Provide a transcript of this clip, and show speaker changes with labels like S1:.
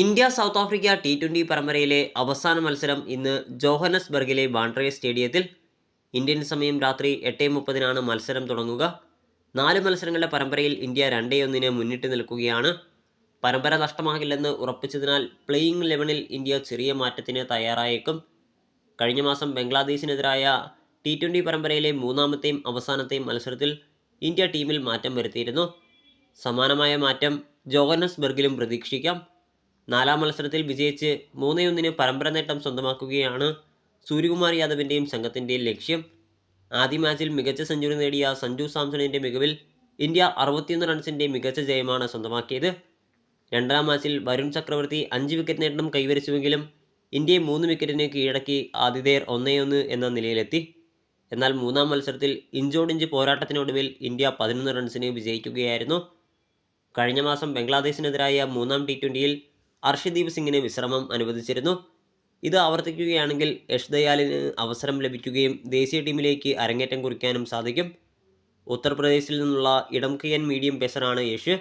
S1: India South Africa T twenty പരമ്പരയിലെ അവസാന മത്സരം ഇന്ന് ജോഹനസ്ബർഗിലെ ബാൻഡ്രേ സ്റ്റേഡിയത്തിൽ ഇന്ത്യൻ സമയം രാത്രി എട്ട് മുപ്പതിനാണ് മത്സരം തുടങ്ങുക. നാല് മത്സരങ്ങളുടെ പരമ്പരയിൽ ഇന്ത്യ രണ്ടേ ഒന്നിന് മുന്നിട്ട് നിൽക്കുകയാണ്. പരമ്പര നഷ്ടമാകില്ലെന്ന് ഉറപ്പിച്ചതിനാൽ പ്ലേയിങ് ലെവനിൽ ഇന്ത്യ ചെറിയ മാറ്റത്തിന് തയ്യാറായേക്കും. കഴിഞ്ഞ മാസം ബംഗ്ലാദേശിനെതിരായ ടി ട്വന്റി പരമ്പരയിലെ മൂന്നാമത്തെയും അവസാനത്തെയും മത്സരത്തിൽ ഇന്ത്യ ടീമിൽ മാറ്റം വരുത്തിയിരുന്നു. സമാനമായ മാറ്റം ജോഹനസ്ബർഗിലും പ്രതീക്ഷിക്കാം. നാലാം മത്സരത്തിൽ വിജയിച്ച് മൂന്നേ ഒന്നിന് പരമ്പര നേട്ടം സ്വന്തമാക്കുകയാണ് സൂര്യകുമാർ യാദവിന്റെയും സംഘത്തിന്റെയും ലക്ഷ്യം. ആദ്യ മാച്ചിൽ മികച്ച സെഞ്ചുറി നേടിയ സഞ്ജു സാംസണിന്റെ മികവിൽ ഇന്ത്യ അറുപത്തിയൊന്ന് റൺസിന്റെ മികച്ച ജയമാണ് സ്വന്തമാക്കിയത്. രണ്ടാം മാച്ചിൽ വരുൺ ചക്രവർത്തി അഞ്ച് വിക്കറ്റ് നേട്ടം കൈവരിച്ചുവെങ്കിലും ഇന്ത്യയെ മൂന്ന് വിക്കറ്റിന് കീഴടക്കി ആതിഥേയർ ഒന്നേ ഒന്ന് എന്ന നിലയിലെത്തി. എന്നാൽ മൂന്നാം മത്സരത്തിൽ ഇഞ്ചോടിഞ്ച് പോരാട്ടത്തിനൊടുവിൽ ഇന്ത്യ പതിനൊന്ന് റൺസിന് വിജയിക്കുകയായിരുന്നു. കഴിഞ്ഞ മാസം ബംഗ്ലാദേശിനെതിരായ മൂന്നാം ടി ട്വന്റിയിൽ അർഷദീപ് സിംഗിന് വിശ്രമം അനുവദിച്ചിരുന്നു. ഇത് ആവർത്തിക്കുകയാണെങ്കിൽ യഷ് ദയാലിന് അവസരം ലഭിക്കുകയും ദേശീയ ടീമിലേക്ക് അരങ്ങേറ്റം കുറിക്കാനും സാധിക്കും. ഉത്തർപ്രദേശിൽ നിന്നുള്ള ഇടംകയ്യൻ മീഡിയം പേസറാണ് യഷ്